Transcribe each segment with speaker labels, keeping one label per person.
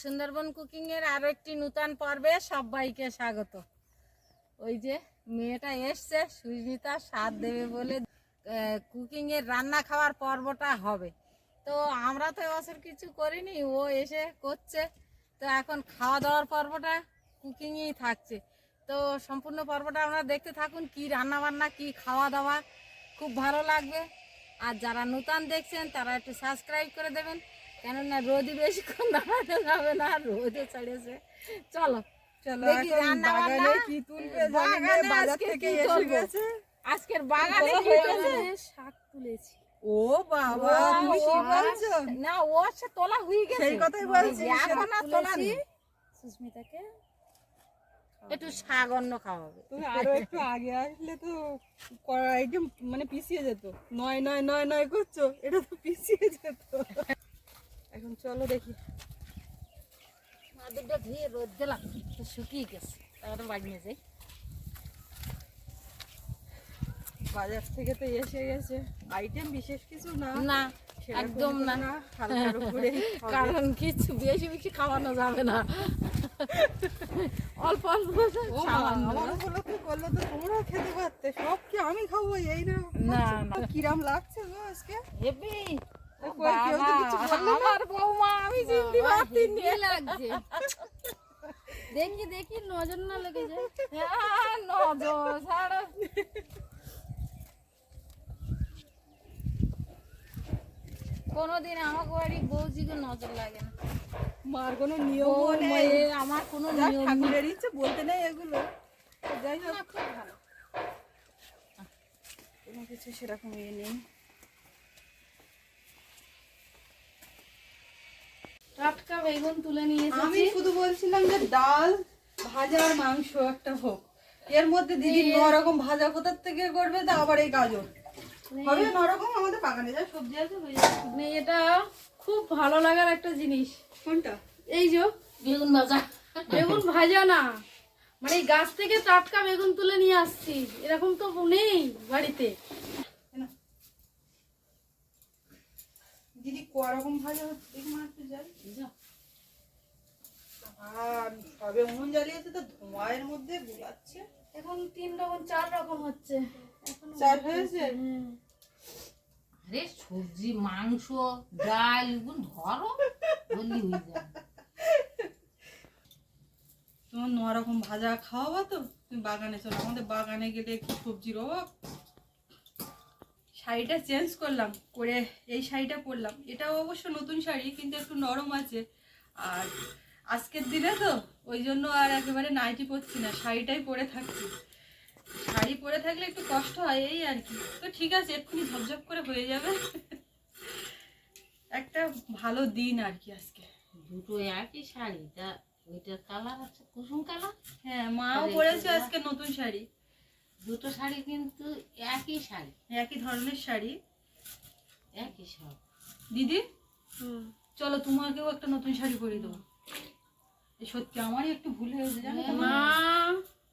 Speaker 1: Sundarban cooking এর আরও একটি নূতন পর্বে সবাইকে স্বাগত। ওই যে মেয়েটা এসছে, সুস্মিতা স্বাদ দেবে বলে কুকিং এর রান্না খাওয়ার পর্বটা হবে। তো আমরা তো এবছর কিছু করিনি, ও এসে করছে। তো এখন খাওয়া দাওয়ার পর্বটা কুকিংই থাকছে। তো সম্পূর্ণ পর্বটা আমরা দেখতে থাকুন, কি রান্না বান্না কি খাওয়া দাওয়া, খুব ভালো লাগবে। আর যারা নূতন দেখছেন, তারা একটু সাবস্ক্রাইব করে দেবেন। কেননা রোদই বেশিক্ষণ দাঁড়াতে যাবে না রোদে ছাড়িয়েছে চলো
Speaker 2: চলো
Speaker 1: দেখি রান্না বান্না।
Speaker 2: কি তুলবে
Speaker 1: বাগানে
Speaker 2: বাজার
Speaker 1: আজকে
Speaker 2: থেকে
Speaker 1: কি
Speaker 2: এসে গেছে।
Speaker 1: আজকের বাগানে কি তুলবে?
Speaker 3: শাক তুলেছি।
Speaker 2: ও বাবা তুমি কি বলছো?
Speaker 1: না ও সে তোলা হয়ে গেছে।
Speaker 2: সেই কথাই বলছি,
Speaker 1: এখন আর তোলা নেই।
Speaker 3: সুস্মিতাকে
Speaker 1: একটু শাক অন্য খাওয়াবে।
Speaker 2: তুমি আরও একটু আগে আসলে তো কড়াইটা মানে পিছিয়ে যেত। নয় নয় নয় নয় করছ এটা তো পিছিয়ে যেত। এখন চলো দেখি।
Speaker 1: মাদুরটা ধুয়ে রোদ দিলাম শুকিয়ে গেছে। তারপরে বাড়ি নিয়ে যাই।
Speaker 2: বাজার থেকে তো এসে গেছে। আইটেম বিশেষ কিছু না।
Speaker 1: না একদম না। কারণ কিছু বেশি বেশি খাওয়ানো যাবে না। অল্প অল্প
Speaker 2: আমার উপলক্ষে করলে তো খেতে পারতে। সব কি আমি খাব এই না। কিরাম লাগছে গো আজকে?
Speaker 1: হেবি আমার বৌমা আমি চিনতে
Speaker 3: লাগছে। দেখি দেখি নজর না লেগে যায়।
Speaker 1: হ্যাঁ, নজর ছাড়ো। কোনোদিন আমার বাড়ি বৌজিকে নজর লাগে না।
Speaker 2: মার কোনো নিয়ম নেই
Speaker 1: আমার কোনো নিয়ম নেই।
Speaker 2: ঠাকুরের ইচ্ছে বলতে নেই এগুলো। যাই হোক।
Speaker 1: খুব ভালো।
Speaker 2: কোনো কিছু সেরকম ইয়ে নেই।
Speaker 3: টাটকা বেগুন তুলে নিয়ে
Speaker 2: আমি শুধু বলছিলাম যে ডাল ভাজা আর মাংস একটা হোক। এর মধ্যে দিদি ন রকম ভাজা কোথার থেকে করবে তা আবার এই গাজর। হবে ন রকম আমাদের বাগানে যা সবজি আছে হয়ে যাবে।
Speaker 3: মানে এটা খুব ভালো লাগার একটা জিনিস।
Speaker 2: কোনটা?
Speaker 3: এই যে
Speaker 1: বেগুন ভাজা।
Speaker 3: বেগুন ভাজা না। মানে এই গাছ থেকে টাটকা বেগুন তুলে নিয়ে আসছি। এরকম তো নেই বাড়িতে।
Speaker 2: দিদি ক রকম ভাজা হচ্ছে দেখি মা একটু যাই আর সবে উনুন জ্বালিয়েছে তো ধোঁয়ার মধ্যে গুলাচ্ছে
Speaker 3: এখন তিন রকম চার রকম হচ্ছে। এখন
Speaker 2: চার হয়েছে?
Speaker 1: আরে সবজি মাংস ডাল এগুলো ধরো বললি হয়ে যাবে।
Speaker 2: তোমার ন রকম ভাজা খাওয়াবা তো? তুমি বাগানে চলো আমাদের বাগানে গেলে একটু সবজির অভাব। শাড়িটা চেঞ্জ করলাম করে এই শাড়িটা পরলাম। এটাও অবশ্য নতুন শাড়ি কিন্তু একটু নরম আছে। আর আজকের দিনে তো ওই জন্য আর একেবারে নাইটি পরছি না শাড়িটাই পরে থাকছি। শাড়ি পরে থাকলে একটু কষ্ট হয় এই আর কি। তো ঠিক আছে এক্ষুনি ঝপঝপ করে হয়ে যাবে। একটা ভালো দিন আর কি আজকে।
Speaker 1: দুটো একই শাড়ি তা ওইটার কালার আছে কুসুম কালার
Speaker 2: হ্যাঁ মাও পরেছে আজকে নতুন শাড়ি।
Speaker 1: দুটো শাড়ি কিন্তু একই শাড়ি।
Speaker 2: একই ধরনের শাড়ি।
Speaker 1: একই সব।
Speaker 2: দিদি? চলো তোমাকেও একটা নতুন শাড়ি পরিয়ে দেবো। সত্যি আমারই একটু ভুল হয়েছে জানো
Speaker 3: না।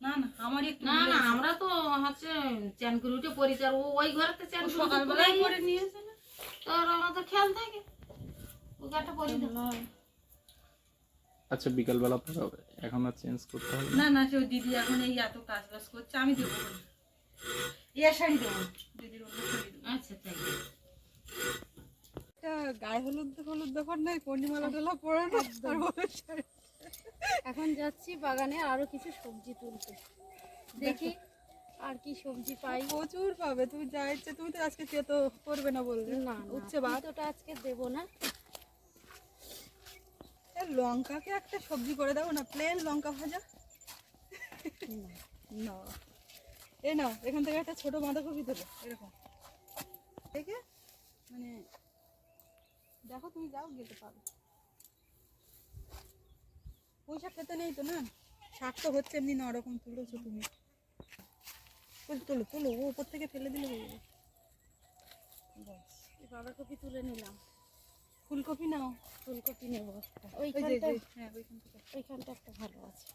Speaker 2: না না আমারই একটু
Speaker 1: না না আমরা তো হচ্ছে চ্যান করে উঠে পরিচার ও ওই ঘরেতে চ্যান
Speaker 2: সকালবেলায় করে নিয়েছে না?
Speaker 1: তোর আমাদের খেয়াল থাকে। ওকে একটা পরি দেবো।
Speaker 4: আচ্ছা বিকালবেলা পরে হবে। এখন আর চেঞ্জ করতে হবে না।
Speaker 2: না কেউ দিদি এখন এই এত কাজ বাজ করছে আমি দেবো। এর শাড়ি দেবো। দিদির অন্য শাড়ি দেবো।
Speaker 1: আচ্ছা তাই।
Speaker 2: গায়ে হলুদ হলুদ ব্যাপার নাই পূর্ণিমালা টোলা পরে
Speaker 3: এখন যাচ্ছি বাগানে আরও কিছু সবজি তুলতে। দেখি আর কি সবজি পাই।
Speaker 2: প্রচুর পাবে তুমি যা ইচ্ছে তুমি তো আজকে তো করবে না বলবে
Speaker 3: না
Speaker 2: উচ্ছে ভাত।
Speaker 3: ওটা আজকে দেবো না।
Speaker 2: লঙ্কাকে একটা সবজি করে না প্লেন লঙ্কা ভাজা। না। নাও, এখান থেকে একটা ছোট বাঁধাকপি দেবো, এরকম। দেখে? মানে দেখো তুমি যাও পারো খেতে নেই তো না? শাক তো হচ্ছে এমনি না ওরকম তুলেছো তুমি। তোলো তোলো ও উপর থেকে ফেলে দিলে
Speaker 3: বাঁধাকপি তুলে নিলাম।
Speaker 2: ফুলকপি নাও।
Speaker 3: ফুলকপি নেব ওইখানটা
Speaker 2: হ্যাঁ
Speaker 3: ওইখানটা একটা ভালো আছে।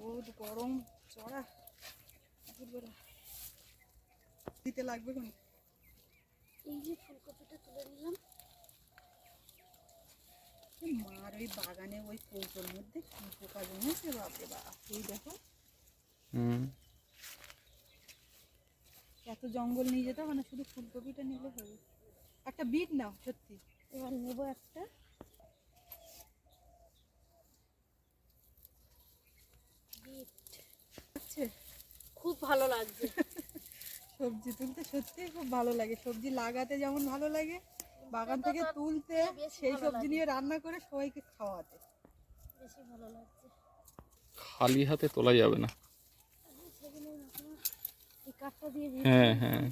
Speaker 2: রোদ গরম চড়া। দুপুরবেলা। দিতে লাগবে কোন?
Speaker 3: এই যে ফুলকপিটা তুলে নিলাম।
Speaker 2: ওই বাগানে ওই কৌটোর মধ্যে কি পোকা জমেছে বাপরে বাপ। এই দেখো। এত জঙ্গল নিয়ে যেতে হবে না শুধু ফুলকপিটা নিলে হবে। একটা বিট নাও সত্যি।
Speaker 3: এবার নেব একটা।
Speaker 2: আচ্ছা।
Speaker 3: খুব ভালো লাগছে।
Speaker 2: সবজি তুলতে সত্যিই খুব ভালো লাগে। সবজি লাগাতে যেমন ভালো লাগে বাগান থেকে তুলতে সেই সবজি নিয়ে রান্না করে সবাইকে খাওয়াতে।
Speaker 3: বেশি ভালো লাগছে।
Speaker 4: খালি হাতে তোলা যাবে না।
Speaker 3: এই কাঠটা দিয়ে
Speaker 4: হ্যাঁ হ্যাঁ।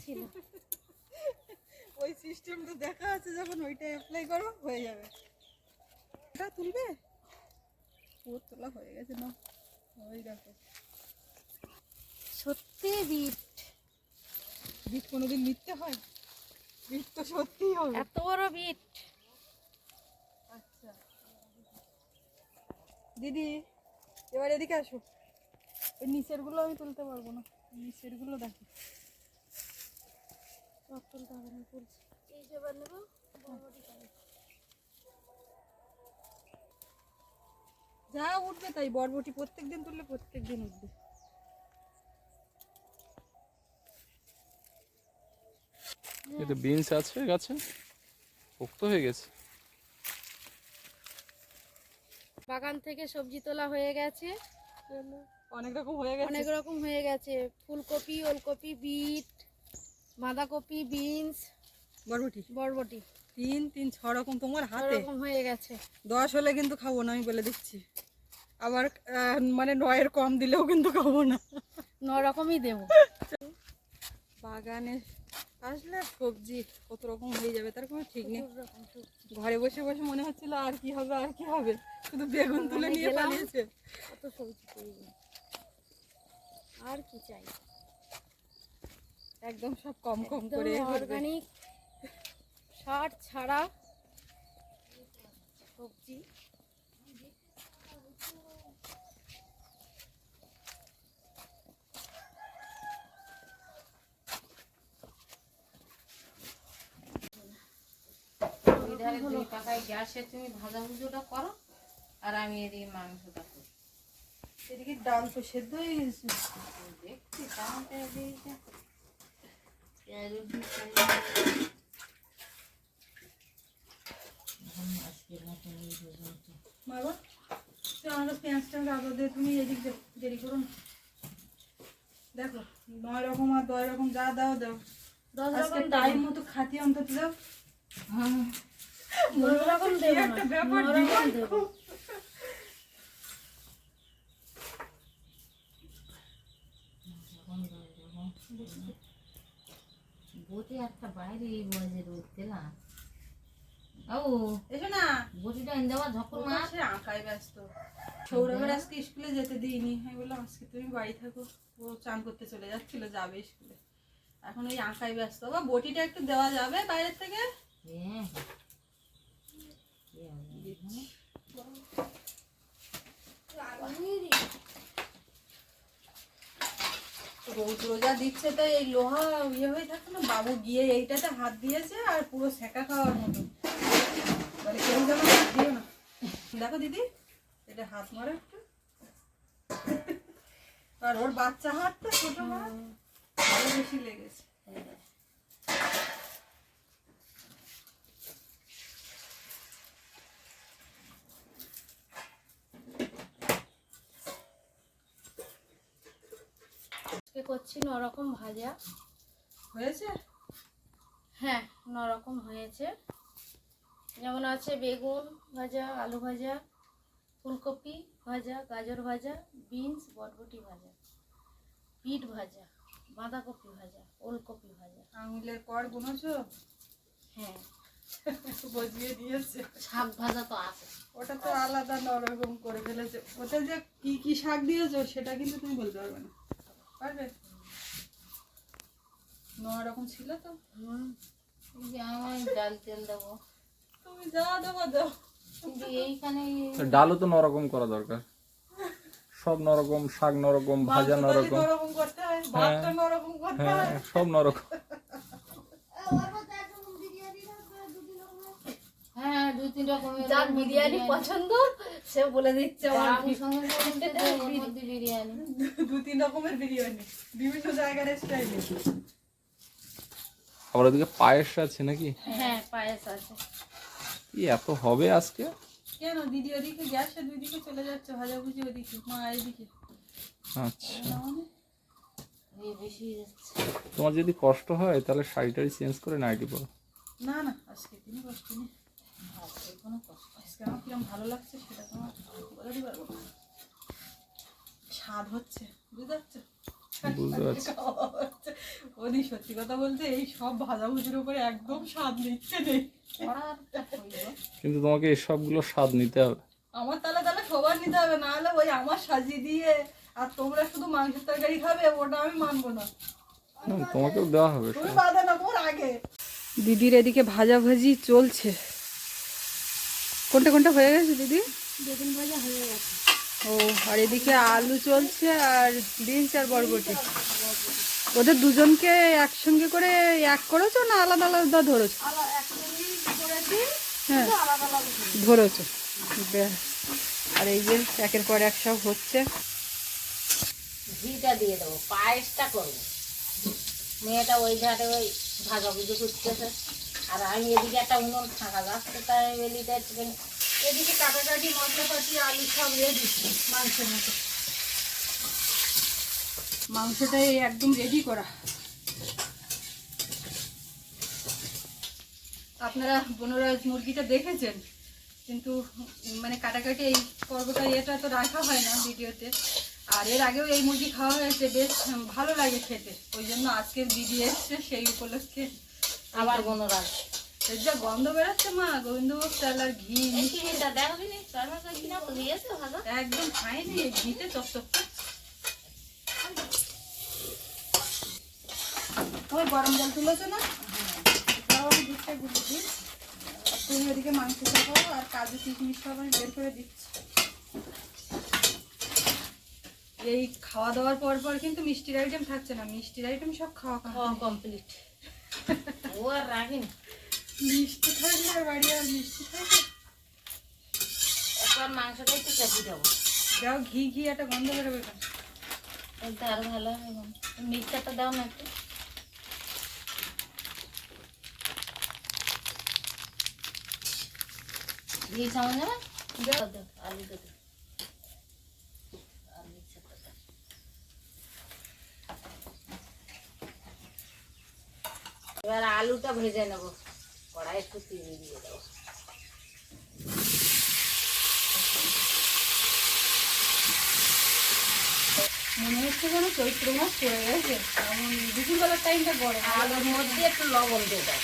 Speaker 2: ওই সিস্টেমটা দেখা আছে যখন ওইটা অ্যাপ্লাই করো হয়ে যাবে। এটা তুলবে? ওর তোলা হয়ে গেছে না? ওই দেখো।
Speaker 3: সত্যি বিট।
Speaker 2: বিট কোনোদিন মিথ্যে হয়? বিট তো সত্যিই হবে।
Speaker 3: এত বড় বিট।
Speaker 2: আচ্ছা। দিদি এবার এদিকে আসো। ওই নিচেরগুলো আমি তুলতে পারব না। নিচেরগুলো দেখো।
Speaker 3: সব হবে না তুলছি। এই যে
Speaker 2: উঠবে তাই বরবটি প্রত্যেকদিন তুললে প্রত্যেকদিন উঠবে।
Speaker 4: এতে বিনস আছে গাছে পোক্ত হয়ে গেছে।
Speaker 3: বাগান থেকে সবজি তোলা হয়ে গেছে।
Speaker 2: অনেক রকম হয়ে গেছে।
Speaker 3: অনেক রকম হয়ে গেছে। ফুলকপি ওলকপি বিট বাঁধাকপি বিনস
Speaker 2: বরবটি।
Speaker 3: বরবটি।
Speaker 2: তিন তিন ছ রকম তোমার হাতে।
Speaker 3: রকম হয়ে গেছে।
Speaker 2: দশ হলে কিন্তু খাব না আমি বলে দিচ্ছি। আবার মানে নয়ের কম দিলেও কিন্তু খাব না।
Speaker 3: ন রকমই দেবো।
Speaker 2: বাগানে আসলে সবজি কত রকম হয়ে যাবে তার কোনো ঠিক নেই। ঘরে বসে বসে মনে হচ্ছিল আর কি হবে আর কি হবে। শুধু বেগুন তুলে নিয়ে। পালিয়েছে।
Speaker 3: কত সবজি আর কি চাই?
Speaker 2: একদম সব কম কম করে
Speaker 3: অর্গানিক সার ছাড়া সবজি।
Speaker 5: ওই পাকায় গ্যাসে তুমি ভাজা ভুজোটা করো আর আমি এদিকে মাংসটা করি
Speaker 2: এদিকে ডাল তো সেদ্ধ হয়ে গেছে।
Speaker 5: দেখছি তাহলে এদিকে পেঁয়াজ রসুন
Speaker 2: বাবা তুই আমার কাছে দিয়ে তুমি এদিক দেরি করো দেখো নয় রকম আর দশ রকম যা দাও দাও।
Speaker 3: দশ
Speaker 2: আজকে
Speaker 3: রকম
Speaker 2: টাইম মতো খাতি অন্তত দাও।
Speaker 3: দশ রকম দেবো
Speaker 2: একটা ব্যাপার
Speaker 3: দেবো।
Speaker 1: বটি একটা বাইরে বয়সে রোদ দিলাম ও
Speaker 2: এসো না
Speaker 1: বটিটা এনে দেওয়া ঝকর
Speaker 2: ওটা
Speaker 1: মাছ
Speaker 2: সে আঁকায় ব্যস্ত। সৌরভের আজকে স্কুলে যেতে দিইনি। আমি বললাম আজকে তুমি বাড়ি থাকো। ও চান করতে চলে যাচ্ছিল যাবে স্কুলে। এখন ওই আঁকায় ব্যস্ত। বা বটিটা একটু দেওয়া যাবে বাইরের থেকে?
Speaker 1: হ্যাঁ কি হবে?
Speaker 2: রোজ রোজা দিচ্ছে তো এই লোহা ইয়ে হয়ে থাকে না, বাবু গিয়ে এইটাতে হাত দিয়েছে আর পুরো সেকা খাওয়ার মতো। মানে কেউ যেন হাত দিও না। দেখো দিদি, এটা হাত মারে একটু। আর ওর বাচ্চা হাতটা ছোট হাত বেশি লেগেছে
Speaker 3: আজকে করছি ন রকম ভাজা।
Speaker 2: হয়েছে?
Speaker 3: হ্যাঁ ন রকম হয়েছে। যেমন আছে বেগুন ভাজা আলু ভাজা ফুলকপি ভাজা গাজর ভাজা বিনস বরবটি ভাজা বিট ভাজা বাঁধাকপি ভাজা ওলকপি ভাজা।
Speaker 2: আঙুলের কর গুনেছো
Speaker 3: হ্যাঁ।
Speaker 2: বজিয়ে দিয়েছে।
Speaker 1: শাক ভাজা তো আছে।
Speaker 2: ওটা তো আলাদা নরকম করে ফেলেছে। ওটা যে কি কি শাক দিয়েছ সেটা কিন্তু তুমি বলতে পারবে না। পারবে? ন রকম ছিল তো?
Speaker 1: ডাল তেল দেবো।
Speaker 2: তুমি যা দেবো দাও।
Speaker 1: এইখানে
Speaker 4: ডালও তো নরকম করা দরকার। সব নরকম শাক নরকম ভাজা নরকম।
Speaker 2: হয় ভাতটা নরকম করতে
Speaker 4: হ্যাঁ সব নরকম।
Speaker 1: হ্যাঁ দু তিন রকমের
Speaker 3: যার বিরিয়ানি। পছন্দ সে বলে দিচ্ছে আমার
Speaker 1: বিরিয়ানি।
Speaker 2: দু তিন রকমের বিরিয়ানি বিভিন্ন জায়গার স্টাইলে।
Speaker 4: আবার ওদিকে পায়েস আছে নাকি?
Speaker 3: হ্যাঁ পায়েস আছে।
Speaker 4: কি এত হবে আজকে?
Speaker 2: কেন? দিদি ওদিকে গ্যাসের দুই দিকে চলে যাচ্ছে ভাজাভুজি ওদিকে মা এইদিকে
Speaker 4: আচ্ছা। তোমার যদি কষ্ট হয় তাহলে শাড়িটারি চেঞ্জ করে নাইটি পরো।
Speaker 2: না না আজকে তিনি কষ্ট নেই।
Speaker 1: আজকে কোনো কষ্ট
Speaker 2: আজকে আমার কিরম ভালো লাগছে সেটা তোমার বলে দিতে পারব স্বাদ হচ্ছে বুঝতে পারছ?
Speaker 4: বুঝতে পারছি।
Speaker 2: ওদি সত্যি কথা বলতে এই সব ভাজাভুজির উপরে একদম স্বাদ নিচ্ছে নেই।
Speaker 4: কিন্তু তোমাকে এই সবগুলো স্বাদ নিতে হবে।
Speaker 2: আমার তাহলে তাহলে সবার নিতে হবে না হলে ওই আমার সাজিয়ে দিয়ে আর তোমরা শুধু মাংসের তরকারি খাবে ওটা আমি মানবো না।
Speaker 4: তোমাকেও দেওয়া হবে
Speaker 2: আগে। দিদির এদিকে ভাজাভাজি চলছে। কোনটা কোনটা হয়ে গেছে দিদি?
Speaker 3: বেগুন ভাজা হয়ে গেছে।
Speaker 2: ও, আর এদিকে আলু চলছে আর বিনস আর বরবটি। ওদের দুজনকে একসঙ্গে করে এক করেছ না আলাদা আলাদা ধরেছো? হ্যাঁ ধরেছো। আর এই যে একের পর এক সব হচ্ছে।
Speaker 1: ঘিটা দিয়ে দেবো, পায়েসটা করব। মেয়েটা ওই ধারে ওই ভাজা ভুজি করতেছে। আর আমি এদিকে একটা উনুন ফাঁকা যাচ্ছে তাই বেলিটা এদিকে কাটাকাটি মশলাপাতি, আলু সব রেডি মাংসের মতো।
Speaker 2: মাংসটা একদম রেডি করা। আপনারা বনরাজ মুরগিটা দেখেছেন? কিন্তু মানে কাটাকাটি এই পর্বটা এটা তো রাখা হয় না ভিডিওতে। আর এর আগেও এই মুরগি খাওয়া হয়েছে, বেশ ভালো লাগে খেতে। ওই জন্য আজকের ভিডিও এসছে সেই উপলক্ষে।
Speaker 1: আবার বনরাজ।
Speaker 2: এর যা গন্ধ বেরোচ্ছে মা গোবিন্দভোগ চাল আর ঘি একদম খাইনি ঘিতে চকচক করছে। ওই গরম জল তুলেছো না? দুধটা গুলে দিই তুমি ওদিকে মাংস খাব আর কাজু কিশমিশ সব আমি বের করে দিচ্ছি। এই খাওয়া দাওয়ার পর পর কিন্তু মিষ্টির আইটেম থাকছে না মিষ্টির আইটেম সব খাওয়া খাওয়া
Speaker 1: কমপ্লিট ও আর রাখিনি
Speaker 2: মিষ্টি থাকলে আর বাড়ি আর মিষ্টি থাকবে
Speaker 1: একবার মাংসটা একটু চাপি দেবো
Speaker 2: যাও ঘি ঘি একটা গন্ধ বেরোবে কেন
Speaker 1: তাহলে আরও ভালো হবে মিক্সারটা দাও না একটু ঘি সামনে যাবে দাও, দাও, আলু দাও আর মিক্সারটা দাও। এবার আলুটা ভেজে নেব কড়াই একটু চিনি দিয়ে দেবো।
Speaker 2: মনে হচ্ছে যেন চৈত্র মাস পড়ে গেছে। এমন দুপুরবেলার টাইমটা গরম।
Speaker 1: আলুর মধ্যে একটু লবণ দিয়ে দাও।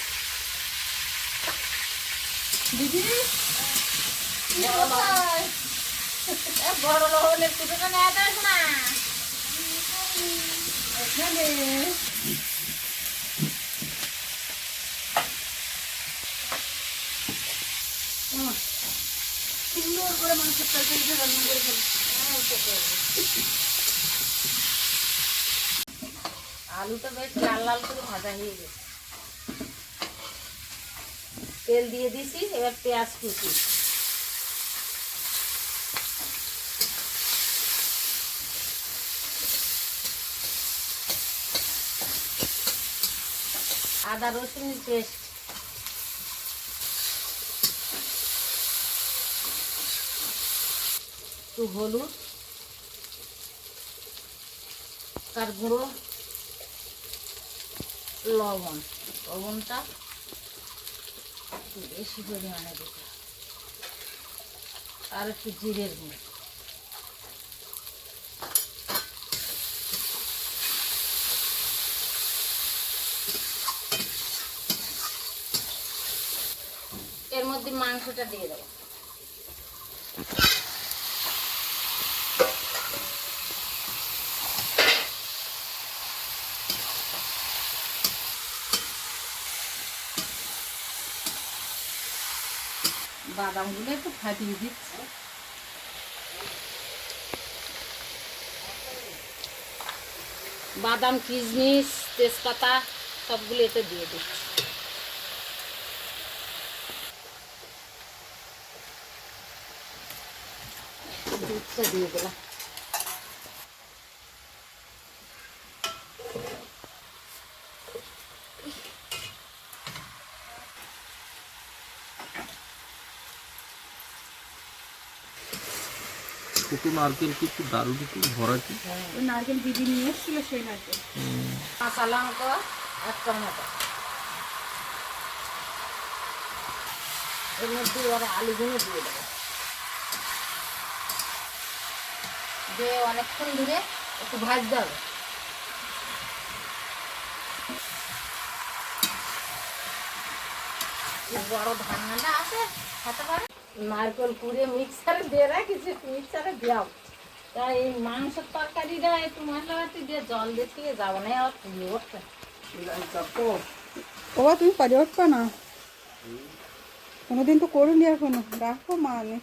Speaker 2: দিদি?
Speaker 1: বড় লবণের কুটোটা নেওয়া যাবে না।
Speaker 2: এখানে সুন্দর করে মাংসের তরকারিটা রান্না করে ফেলি
Speaker 1: আলুটা বেশ লাল লাল করে ভাজা হয়ে গেছে তেল দিয়ে দিছি এবার পেঁয়াজ কুচি আদা রসুনের পেস্ট একটু হলুদ, তার গুঁড়ো, লবণ। লবণটা একটু বেশি পরিমাণে দিতে। আর একটু জিরের গুঁড়ো। এর মধ্যে মাংসটা দিয়ে দেবো।
Speaker 2: বাদামগুলো একটু ফাটিয়ে দিচ্ছি।
Speaker 1: বাদাম কিসমিস তেজপাতা সবগুলো এতে দিয়ে দিচ্ছি। দুধটা দিয়ে দিলাম।
Speaker 4: ছোটো নারকেল কি একটু দারুণ একটু ভরা কি?
Speaker 6: নারকেল দিদি নিয়ে এসেছিল সেই নারকেল।
Speaker 1: কাঁচা লঙ্কা আর টমেটো। এর মধ্যে এবারে আলুগুলো দিয়ে দেবো। দিয়ে অনেকক্ষণ ধরে একটু ভাজতে হবে। এই বড় ধান্নাটা আছে খেতে পারে। নারকেল কুড়ে মিক্সারে দিয়ে রাখিছি মিক্সারে দাও তা এই মাংসের তরকারিটা একটু মশলাপাতি দিয়ে জল দিয়ে থেকে যাব না আর ফুলিয়ে উঠবে।
Speaker 2: ও তুমি পারি উঠবা না? কোনোদিন তো করুনি এখনও। রাখো মা আমি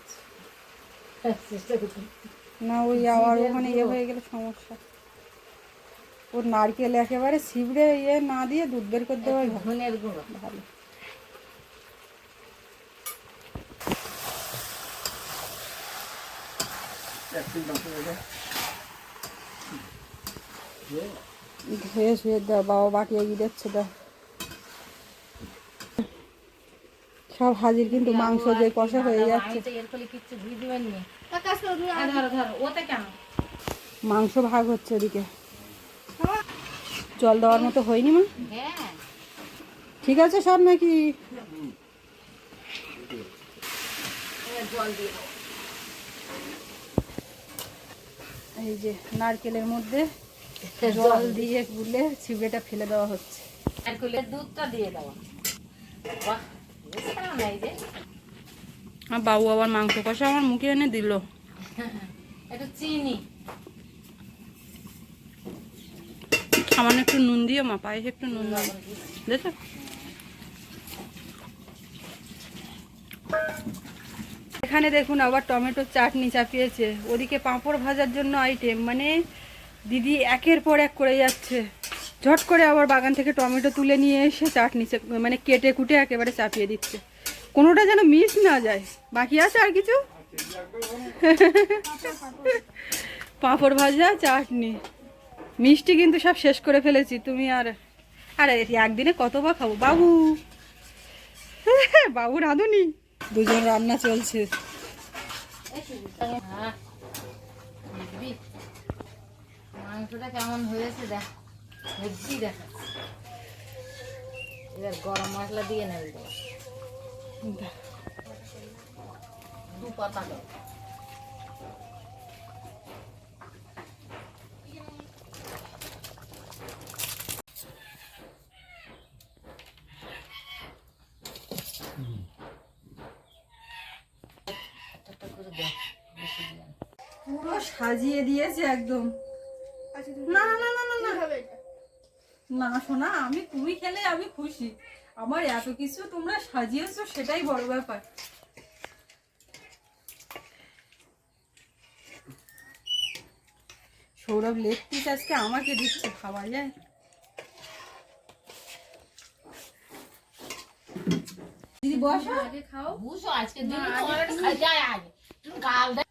Speaker 2: না ওই আবার ওখানে ইয়ে হয়ে গেলে সমস্যা। ওর নারকেল একেবারে ছিবড়ে ইয়ে না দিয়ে দুধ বের করে দেওয়াই ভালো
Speaker 1: ধনের গুঁড়ো
Speaker 2: ভালো ধুয়ে শুয়ে দাও বাবা বাটিয়ে গিয়ে দিচ্ছে দাও সব হাজির কিন্তু মাংস যে কষা হয়ে যাচ্ছে। মাংস ভাগ হচ্ছে ওদিকে জল দেওয়ার মতো হয়নি মা?
Speaker 1: হ্যাঁ।
Speaker 2: ঠিক আছে সব নাকি?
Speaker 1: জল দিয়ে দাও।
Speaker 2: এই যে নারকেলের মধ্যে জল দিয়ে গুলে ছিবড়েটা ফেলে দেওয়া হচ্ছে।
Speaker 1: নারকেলের দুধটা দিয়ে দেওয়া।
Speaker 2: আর বাবু আবার মাংস কষা আমার মুখে এনে দিল।
Speaker 1: একটু চিনি।
Speaker 2: আমার একটু নুন দিও মা পায়েসে একটু নুন দিও। দেখো এখানে দেখুন আবার টমেটোর চাটনি চাপিয়েছে। ওদিকে পাঁপড় ভাজার জন্য আইটেম মানে দিদি একের পর এক করে যাচ্ছে। ঝট করে আবার বাগান থেকে টমেটো তুলে নিয়ে এসে চাটনি মানে কেটে কুটে একেবারে চাপিয়ে দিচ্ছে। কোনোটা যেন মিস না যায়। বাকি আছে আর কিছু? পাঁপড় ভাজা, চাটনি। মিষ্টি কিন্তু সব শেষ করে ফেলেছি। তুমি আর, আরে একদিনে কত বা খাব? বাবু। বাবু রাঁধুনি। দুজন রান্না চলছে।
Speaker 1: হ্যাঁ মাংসটা কেমন হয়েছে দেখ বুঝছি দেখা এবার গরম মশলা দিয়ে নেবে। দু পাতা দেবো একটা করে দেখ বেশি দিয়ে না।
Speaker 2: পুরো সাজিয়ে দিয়েছে একদম। না না না না না না। শোনা আমি তুমি খেলে আমি খুশি। আমার এত কিছু তোমরা সাজিয়েছো সেটাই বড় ব্যাপার। সৌরভ লেগ পিস আজকে আমাকে দিচ্ছে খাওয়া যায়। দিদি বসো।
Speaker 3: আগে খাও।
Speaker 1: বুঝো আজকে দিন তোমার যায় আগে তুমি গাল দেখ ভাজা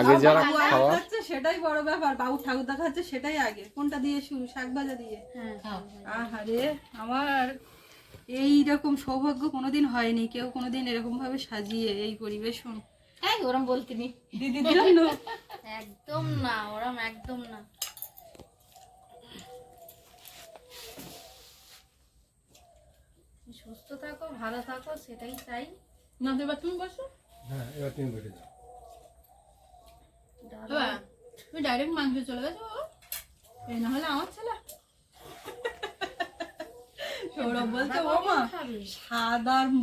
Speaker 4: আগে যারা খাওয়া।
Speaker 2: সেটাই বড় ব্যাপার। বাবু ঠাকুরদা খাচ্ছে সেটাই আগে। কোনটা দিয়ে শুরু শাক ভাজা দিয়ে?
Speaker 3: হ্যাঁ
Speaker 1: খাও।
Speaker 2: আহারে আমার এই রকম সৌভাগ্য কোনোদিন হয়নি। কেউ কোনোদিন এরকম ভাবে সাজিয়ে এই পরিবেশন
Speaker 1: এই ওরম বলতে নি।
Speaker 2: জন্য
Speaker 3: একদম না ওরম একদম না। সুস্থ থাকো ভালো থাকো সেটাই চাই।
Speaker 2: না তো এবার তুমি বসো।
Speaker 3: ডাল-
Speaker 2: তুমি ডাইরেক্ট মাংস চলে গেছো? এই না হলে আমার ছেলে। সৌরভ বলছে ও মা উম,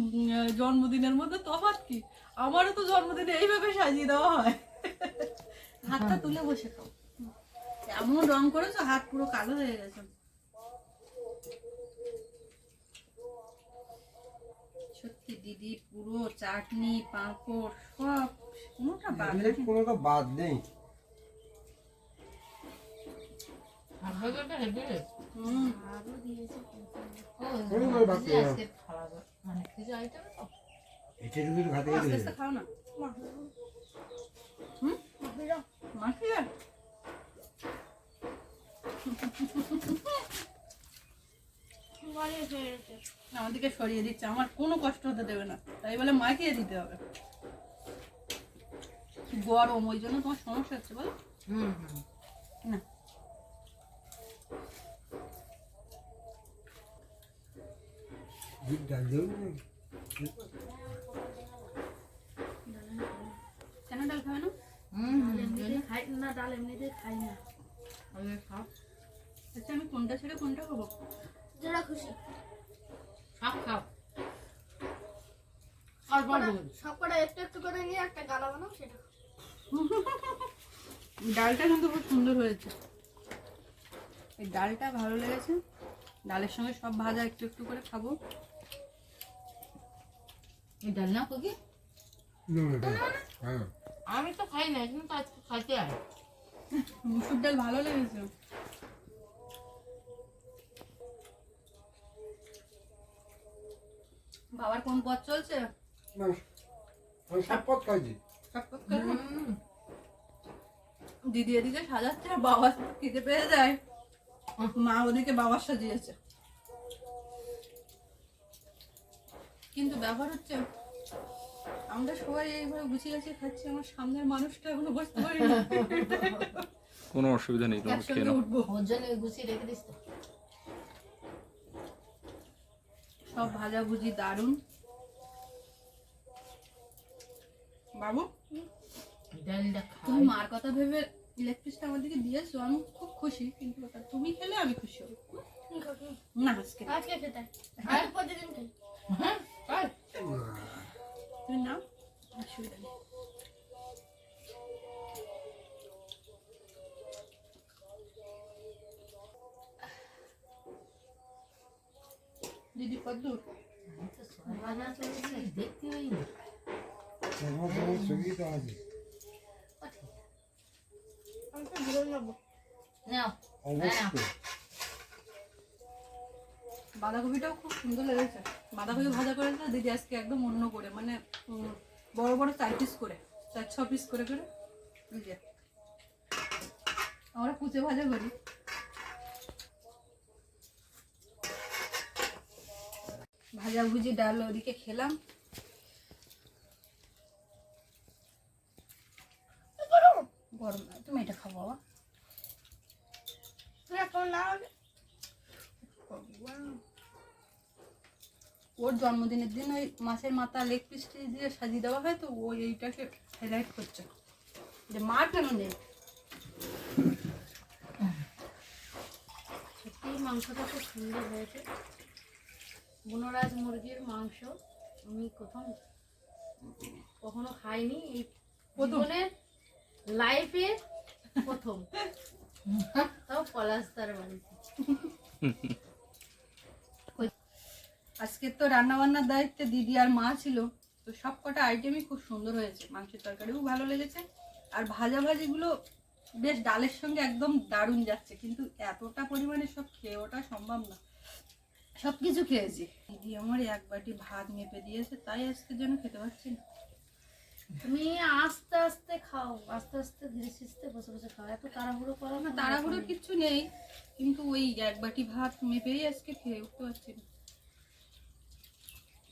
Speaker 2: জন্মদিনের মধ্যে তফাৎ কি? আমারও তো জন্মদিনে এইভাবে সাজিয়ে দেওয়া হয়। হাতটা তুলে বসে খাও। এমন রং করেছ? হাত পুরো কালো হয়ে গেছে। সত্যি দিদি পুরো চাটনি পাঁপড় সব কোনোটা বাদ রাখেনি।
Speaker 7: কোনোটা বাদ নেই।
Speaker 1: মানে
Speaker 2: আমাদেরকে সরিয়ে দিচ্ছে। আমার কোনো কষ্ট হতে দেবে না। তাই বলে মাখিয়ে দিতে হবে। গরম ওই জন্য তোমার সমস্যা হচ্ছে বলো?
Speaker 1: হুম হুম।
Speaker 2: না। কেন ডাল খাবে না?
Speaker 3: এমনিতে খাই না ডাল এমনিতে খাই না।
Speaker 2: আচ্ছা আমি কোনটা ছেড়ে কোনটা খাব?
Speaker 3: যেটা খুশি।
Speaker 1: সব খাও।
Speaker 3: সবকটা একটু একটু করে নিয়ে একটা গালা বানাও সেটা
Speaker 2: ডালটা কিন্তু খুব সুন্দর হয়েছে। এই ডালটা ভালো লেগেছে। ডালের সঙ্গে সব ভাজা একটু একটু করে খাব।
Speaker 1: এই ডাল না কুকি? আমি তো খাই না কিন্তু আজকে খাইতে আর
Speaker 2: মুসুর ডাল ভালো লেগেছে। বাবার কোন পথ চলছে?
Speaker 7: সব পথ খাইছি।
Speaker 2: দিদি এদিকে সাজাচ্ছে বাবা খিদে পেয়ে যায়। মা ওদিকে বাবার সাজিয়েছে। কিন্তু ব্যাপার হচ্ছে আমরা সবাই এইভাবে গুছিয়ে গেছে খাচ্ছি আমার সামনের মানুষটা এখনও বসতে পারিনি।
Speaker 4: কোনো অসুবিধা নেই তোমার খেয়ে নাও।
Speaker 1: ওর জন্য গুছিয়ে রেখে দিস তো।
Speaker 2: সব ভাজাভুজি দারুণ বাবু? তুমি মার কথা ভেবে আমার দিকে দিয়েছ আমি খুব খুশি কিন্তু ওটা তুমি খেলে আমি খুশি হব। না আজকে
Speaker 3: আজকে খেতে। আজকে প্রতিদিন খাই।
Speaker 1: হ্যাঁ।
Speaker 2: তুমি নাও অসুবিধা নেই দিদি কত দূর
Speaker 1: দেখতে হই না
Speaker 7: আমার তোমার সুবিধা আছে
Speaker 3: আমি তো ঘুরে নেব
Speaker 1: নাও
Speaker 7: অবশ্যই
Speaker 2: বাঁধাকপিটাও খুব সুন্দর লেগেছে। বাঁধাকপি ভাজা করেছে দিদি আজকে একদম অন্য করে মানে উম, বড় বড় চার পিস করে চার ছ পিস করে করে আমরা কুচে ভাজা করি। ভাজা ভুজি ডাল ওদিকে খেলাম গরম না তুমি এটা খাব বাবা
Speaker 3: না তোমার নাম হবে?
Speaker 2: ওর জন্মদিনের দিন ওই মাছের মাথা লেগ পিস দিয়ে সাজিয়ে দেওয়া হয় তো ও এইটাকে হাইলাইট করছে। যে মা কেন নেই?
Speaker 3: সত্যি মাংসটা খুব সুন্দর হয়েছে। বনরাজ মুরগির মাংস আমি প্রথম কখনো খাইনি এই জীবনের লাইফে প্রথম। তাও পলাশদার বাড়িতে।
Speaker 2: আজকে তো রান্না বান্নার দায়িত্বে দিদি আর মা ছিল তো সব কটা আইটেমই খুব সুন্দর হয়েছে। মাংসের তরকারিও ভালো লেগেছে আর ভাজা ভাজিগুলো বেশ ডালের সঙ্গে একদম দারুণ যাচ্ছে কিন্তু এতটা পরিমাণে সব খেয়ে ওটা সম্ভব না। সব কিছু খেয়েছি। দিদি আমার এক বাটি ভাত মেপে দিয়েছে তাই আজকের জন্য খেতে পারছি না।
Speaker 3: তুমি আস্তে আস্তে খাও আস্তে আস্তে ধীরে সুস্থে বসে বসে খাও এত তাড়াহুড়ো করো
Speaker 2: না
Speaker 3: না
Speaker 2: তাড়াহুড়ো কিচ্ছু নেই কিন্তু ওই এক বাটি ভাত মেপেই আজকে খেয়ে উঠতে পারছি না।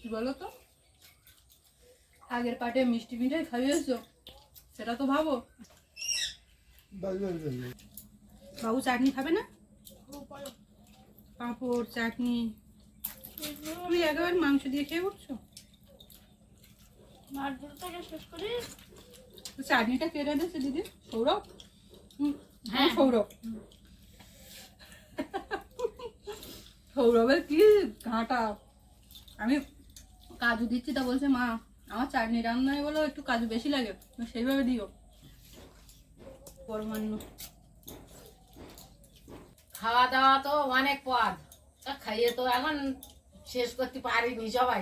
Speaker 2: কি বলো তো আগের পাটে মিষ্টি মিঠাই খাইয়েছো? সেটা তো ভাবো। বাবু চাটনি খাবে না? পাঁপড় চাটনি। তুমি একেবারে মাংস দিয়ে খেয়ে উঠছো
Speaker 3: মার থেকে শেষ করি।
Speaker 2: তো চাটনিটা কে রেঁধেছে দিদি সৌরভ? হ্যাঁ। সৌরভ। সৌরভের কি ঘাটা? আমি কাজু দিচ্ছি তা বলছে, মা, আমার চাটনি রান্নায় বলো একটু কাজু বেশি লাগে সেইভাবে দিও। পরমান্ন।
Speaker 1: খাওয়া দাওয়া তো অনেক পদ খাইয়ে তো এখন শেষ করতে পারিনি সবাই।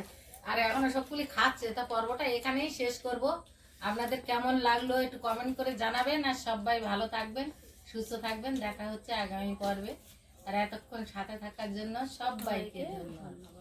Speaker 1: আর এখন সবগুলি খাচ্ছে, তা পর্বটা এখানেই শেষ করব। আপনাদের কেমন লাগল একটু কমেন্ট করে জানাবেন, আর সবাই ভালো থাকবেন, সুস্থ থাকবেন। দেখা হচ্ছে আগামী পর্বে। আর এতক্ষণ সাথে থাকার জন্য সবাইকে ধন্যবাদ।